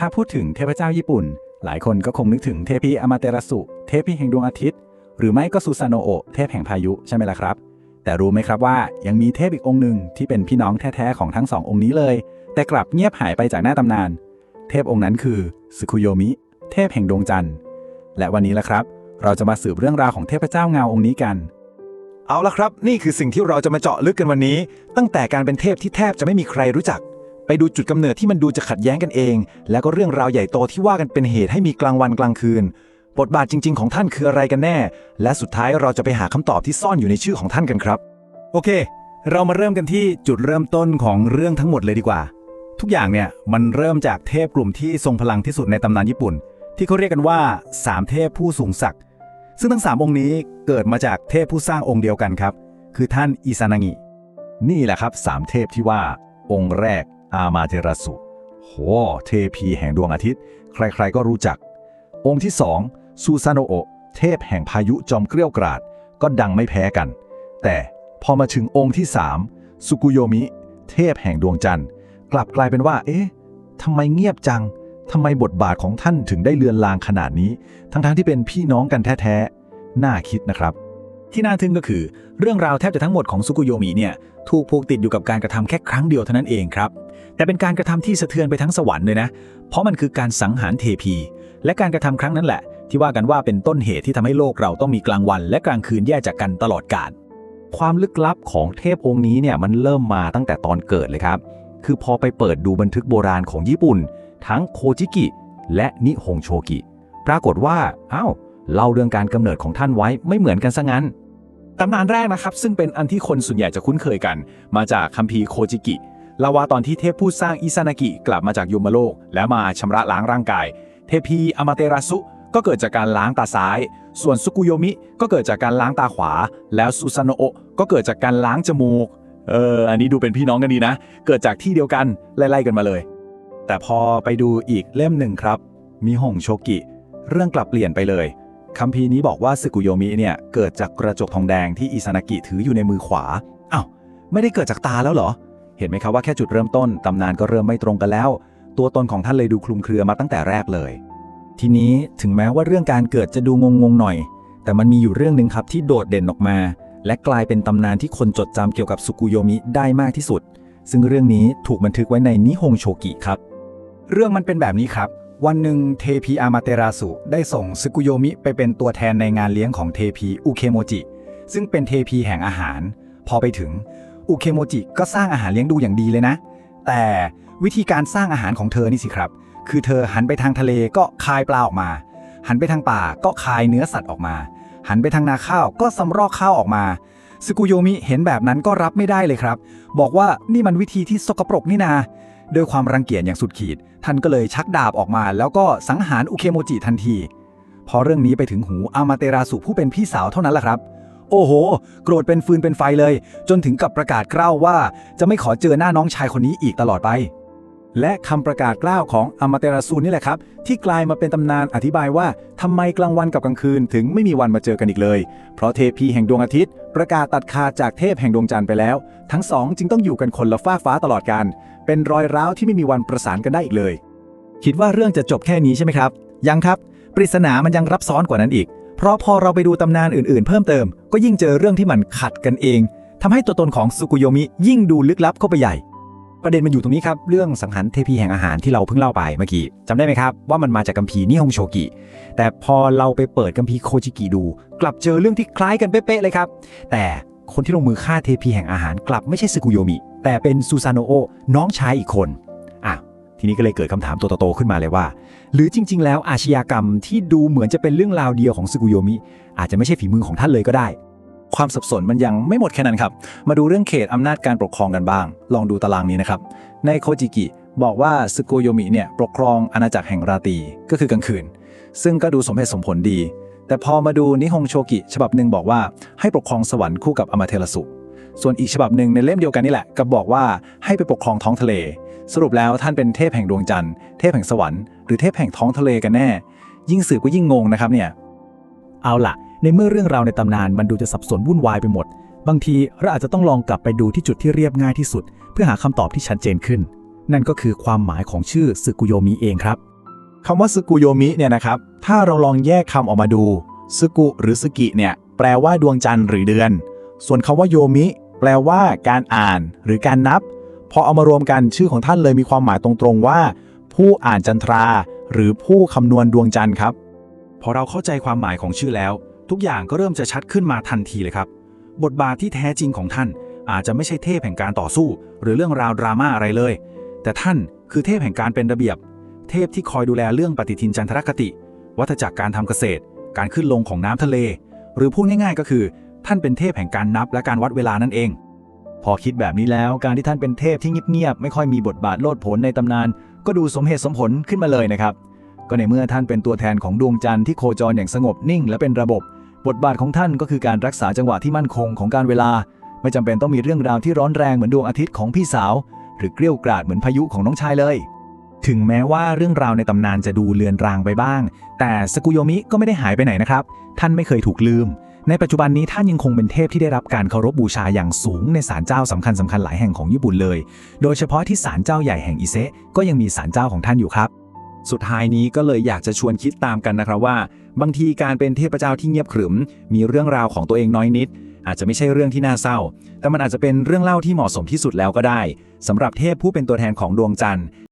ถ้าพูดถึงเทพเจ้าญี่ปุ่น หลายคนก็คงนึกถึงเทพีอามาเตรสุ เทพีแห่งดวงอาทิตย์ หรือไม่ก็ซูซาโนโอะเทพแห่งพายุใช่ไหมล่ะครับ แต่รู้ไหมครับว่ายังมีเทพอีกองค์หนึ่งที่เป็นพี่น้องแท้ๆของทั้งสององค์นี้เลย แต่กลับเงียบหายไปจากหน้าตำนาน เทพองค์นั้นคือสึคุโยมิ เทพแห่งดวงจันทร์ และวันนี้ละครับ เราจะมาสืบเรื่องราวของเทพเจ้าเงาองค์นี้กันเอาละครับ นี่คือสิ่งที่เราจะมาเจาะลึกกันวันนี้ ตั้งแต่การเป็นเทพที่แทบจะไม่มีใครรู้จัก ไปดูจุดกำเนิดที่มันดูจะขัดแย้งกันเอง แล้วก็เรื่องราวใหญ่โตที่ว่ากันเป็นเหตุให้มีกลางวันกลางคืน บทบาทจริง ๆ ของท่านคืออะไรกันแน่ และสุดท้ายเราจะไปหาคำตอบที่ซ่อนอยู่ในชื่อของท่านกันครับ โอเค เรามาเริ่มกันที่จุดเริ่มต้นของเรื่องทั้งหมดเลยดีกว่า ทุกอย่างเนี่ยมันเริ่มจากเทพกลุ่มที่ทรงพลังที่สุดในตำนานญี่ปุ่น ที่เขาเรียกกันว่าสามเทพผู้สูงศักดิ์ซึ่งทั้งสามองค์นี้เกิดมาจากเทพผู้สร้างองค์เดียวกันครับ คือท่านอิซานางินี่แหละครับสามเทพที่ว่าองค์แรก อามาเทราสุโหเทพีแห่งดวงอาทิตย์ ใครๆก็รู้จัก องค์ที่สองซูซานโนโอเทพแห่งพายุจอมเกลี้ยวกราด ก็ดังไม่แพ้กัน แต่พอมาถึงองค์ที่สามสุกุโยมิ เทพแห่งดวงจันทร์ กลับกลายเป็นว่า เอ๊ะทำไมเงียบจังทำไมบทบาทของท่านถึงได้เลือนลางขนาดนี้ ทั้งๆที่เป็นพี่น้องกันแท้ๆ น่าคิดนะครับ ที่น่าทึ่งก็คือ เรื่องราวแทบจะทั้งหมดของซุกุโยมิเนี่ย ถูกผูกติดอยู่กับการกระทำแค่ครั้งเดียวเท่านั้นเองครับ แต่เป็นการกระทำที่สะเทือนไปทั้งสวรรค์เลยนะ เพราะมันคือการสังหารเทพี และการกระทำครั้งนั้นแหละ ที่ว่ากันว่าเป็นต้นเหตุที่ทำให้โลกเราต้องมีกลางวัน และกลางคืนแยกจากกันตลอดกาลความลึกลับของเทพองค์นี้เนี่ยมันเริ่มมาตั้งแต่ตอนเกิดเลยครับ คือพอไปเปิดดูบันทึกโบราณของญี่ปุ่น ทั้งโคจิกิ และนิฮงโชกิ ปรากฏว่าอ้าวเล่าเรื่องการกำเนิดของท่านไว้ไม่เหมือนกันซะงั้นตำนานแรกนะครับ ซึ่งเป็นอันที่คนส่วนใหญ่จะคุ้นเคยกัน มาจากคัมภีร์โคจิกิ เล่าว่าตอนที่เทพผู้สร้างอิซานากิกลับมาจากยมโลก แล้วมาชำระล้างร่างกาย เทพีอามาเตราสุก็เกิดจากการล้างตาซ้าย ส่วนซุกุโยมิก็เกิดจากการล้างตาขวา แล้วซูซาโนโอะก็เกิดจากการล้างจมูก เออ อันนี้ดูเป็นพี่น้องกันดีนะ เกิดจากที่เดียวกันไล่ๆกันมาเลย แต่พอไปดูอีกเล่มหนึ่งครับ มีหงโชกิ เรื่องกลับเปลี่ยนไปเลยคัมภีร์นี้บอกว่าสึกุโยมิเนี่ยเกิดจากกระจกทองแดงที่อิซานากิถืออยู่ในมือขวาอ้าวไม่ได้เกิดจากตาแล้วเหรอ เห็นไหมครับว่าแค่จุดเริ่มต้นตำนานก็เริ่มไม่ตรงกันแล้ว ตัวตนของท่านเลยดูคลุมเครือมาตั้งแต่แรกเลย ทีนี้ถึงแม้ว่าเรื่องการเกิดจะดูงงๆหน่อย แต่มันมีอยู่เรื่องหนึ่งครับที่โดดเด่นออกมา และกลายเป็นตำนานที่คนจดจำเกี่ยวกับสุกุโยมิได้มากที่สุด ซึ่งเรื่องนี้ถูกบันทึกไว้ในนิฮงโชกิครับ เรื่องมันเป็นแบบนี้ครับ วันหนึ่งเทพีอามาเตราสุได้ส่งซึกุโยมิไปเป็นตัวแทนในงานเลี้ยงของเทพีอุเคโมจิซึ่งเป็นเทพีแห่งอาหาร พอไปถึง อุเคโมจิก็สร้างอาหารเลี้ยงดูอย่างดีเลยนะ แต่วิธีการสร้างอาหารของเธอนี่สิครับ คือเธอหันไปทางทะเลก็คายปลาออกมา หันไปทางป่าก็คายเนื้อสัตว์ออกมา หันไปทางนาข้าวก็สำรอกข้าวออกมาซึกุโยมิเห็นแบบนั้นก็รับไม่ได้เลยครับ บอกว่านี่มันวิธีที่สกปรกนี่นาด้วยความรังเกียจอย่างสุดขีด ท่านก็เลยชักดาบออกมา แล้วก็สังหารอุเคโมจิทันที พอเรื่องนี้ไปถึงหูอามาเตราสุผู้เป็นพี่สาวเท่านั้นแหละครับ โอ้โห โกรธเป็นฟืนเป็นไฟเลย จนถึงกับประกาศกล้าวว่า จะไม่ขอเจอหน้าน้องชายคนนี้อีกตลอดไป และคำประกาศกล้าวของอามาเตราซูนี่แหละครับ ที่กลายมาเป็นตำนานอธิบายว่าทำไมกลางวันกับกลางคืนถึงไม่มีวันมาเจอกันอีกเลย เพราะเทพีแห่งดวงอาทิตย์ ประกาศตัดขาดจากเทพแห่งดวงจันทร์ไปแล้ว ทั้งสองจึงต้องอยู่กันคนละฟ้าฟ้าตลอดกาลเป็นรอยร้าวที่ไม่มีวันประสานกันได้อีกเลย คิดว่าเรื่องจะจบแค่นี้ใช่ไหมครับ ยังครับ ปริศนามันยังรับซ้อนกว่านั้นอีก เพราะพอเราไปดูตำนานอื่นๆ เพิ่มเติม ก็ยิ่งเจอเรื่องที่มันขัดกันเองทำให้ตัวตนของสุกุโยมิยิ่งดูลึกลับเข้าไปใหญ่ ประเด็นมันอยู่ตรงนี้ครับเรื่องสังหารเทพีแห่งอาหารที่เราเพิ่งเล่าไปเมื่อกี้จำได้ไหมครับว่ามันมาจากกัมพีนิฮงโชกิ แต่พอเราไปเปิดกัมพีโคจิกิดู กลับเจอเรื่องที่คล้ายกันเป๊ะๆเลยครับ แต่คนที่ลงมือฆ่าเทพีแห่งอาหารกลับไม่ใช่ซึกุโยมิ แต่เป็นซูซานโอน้องชายอีกคน ทีนี้ก็เลยเกิดคำถามตัวโตๆขึ้นมาเลยว่า หรือจริง ๆ แล้วอาชญากรรมที่ดูเหมือนจะเป็นเรื่องราวเดียวของซึกุโยมิ อาจจะไม่ใช่ฝีมือของท่านเลยก็ได้ ความสับสนมันยังไม่หมดแค่นั้นครับ มาดูเรื่องเขตอำนาจการปกครองกันบ้าง ลองดูตารางนี้นะครับ ในโคจิกิบอกว่าซึกุโยมิเนี่ยปกครองอาณาจักรแห่งราตรีก็คือกลางคืน ซึ่งก็ดูสมเหตุสมผลดี แต่พอมาดูนิฮงโชกิ ฉบับหนึ่งบอกว่าให้ปกครองสวรรค์คู่กับอมาเทราสุ ส่วนอีกฉบับหนึ่งในเล่มเดียวกันนี่แหละก็บอกว่าให้ไปปกครองท้องทะเล สรุปแล้วท่านเป็นเทพแห่งดวงจันทร์เทพแห่งสวรรค์หรือเทพแห่งท้องทะเลกันแน่ ยิ่งสืบก็ยิ่งงงนะครับเนี่ยเอาล่ะ ในเมื่อเรื่องราวในตำนานมันดูจะสับสนวุ่นวายไปหมด บางทีเราอาจจะต้องลองกลับไปดูที่จุดที่เรียบง่ายที่สุด เพื่อหาคำตอบที่ชัดเจนขึ้น นั่นก็คือความหมายของชื่อสึกุโยมิเองครับคำว่าซึกุโยมิเนี่ยนะครับ ถ้าเราลองแยกคำออกมาดูซึกุหรือซึกิเนี่ยแปลว่าดวงจันทร์หรือเดือน ส่วนคำว่าโยมิ แปลว่าการอ่านหรือการนับ พอเอามารวมกันชื่อของท่านเลยมีความหมายตรงๆว่า ผู้อ่านจันทรา หรือผู้คำนวณดวงจันทร์ครับ พอเราเข้าใจความหมายของชื่อแล้ว ทุกอย่างก็เริ่มจะชัดขึ้นมาทันทีเลยครับ บทบาทที่แท้จริงของท่าน อาจจะไม่ใช่เทพแห่งการต่อสู้ หรือเรื่องราวดราม่าอะไรเลย แต่ท่านคือเทพแห่งการเป็นระเบียบ เทพที่คอยดูแลเรื่องปฏิทินจันทรคติ วัฏจักรการทำเกษตร การขึ้นลงของน้ำทะเล หรือพูดง่ายๆ ก็คือ ท่านเป็นเทพแห่งการนับและการวัดเวลานั่นเอง พอคิดแบบนี้แล้วการที่ท่านเป็นเทพที่เงียบๆไม่ค่อยมีบทบาทโลดโผนในตำนาน ก็ดูสมเหตุสมผลขึ้นมาเลยนะครับ ก็ในเมื่อท่านเป็นตัวแทนของดวงจันทร์ที่โคจรอย่างสงบนิ่งและเป็นระบบบทบาทของท่านก็คือการรักษาจังหวะที่มั่นคงของการเวลา ไม่จำเป็นต้องมีเรื่องราวที่ร้อนแรงเหมือนดวงอาทิตย์ของพี่สาว หรือเกลี้ยวกราดเหมือนพายุของน้องชายเลย ถึงแม้ว่าเรื่องราวในตำนานจะดูเลือนรางไปบ้าง แต่สกุโยมิก็ไม่ได้หายไปไหนนะครับ ท่านไม่เคยถูกลืม ในปัจจุบันนี้ท่านยังคงเป็นเทพที่ได้รับการเคารพบูชาอย่างสูงในศาลเจ้าสำคัญสำคัญหลายแห่งของญี่ปุ่นเลย โดยเฉพาะที่ศาลเจ้าใหญ่แห่งอิเซะก็ยังมีศาลเจ้าของท่านอยู่ครับ สุดท้ายนี้ก็เลยอยากจะชวนคิดตามกันนะครับว่า บางทีการเป็นเทพเจ้าที่เงียบขรึม มีเรื่องราวของตัวเองน้อยนิด อาจจะไม่ใช่เรื่องที่น่าเศร้า แต่มันอาจจะเป็นเรื่องเล่าที่เหมาะสมที่สุดแล้วก็ได้สำหรับเทพผู้เป็นตัวแทนของดวงจันทร์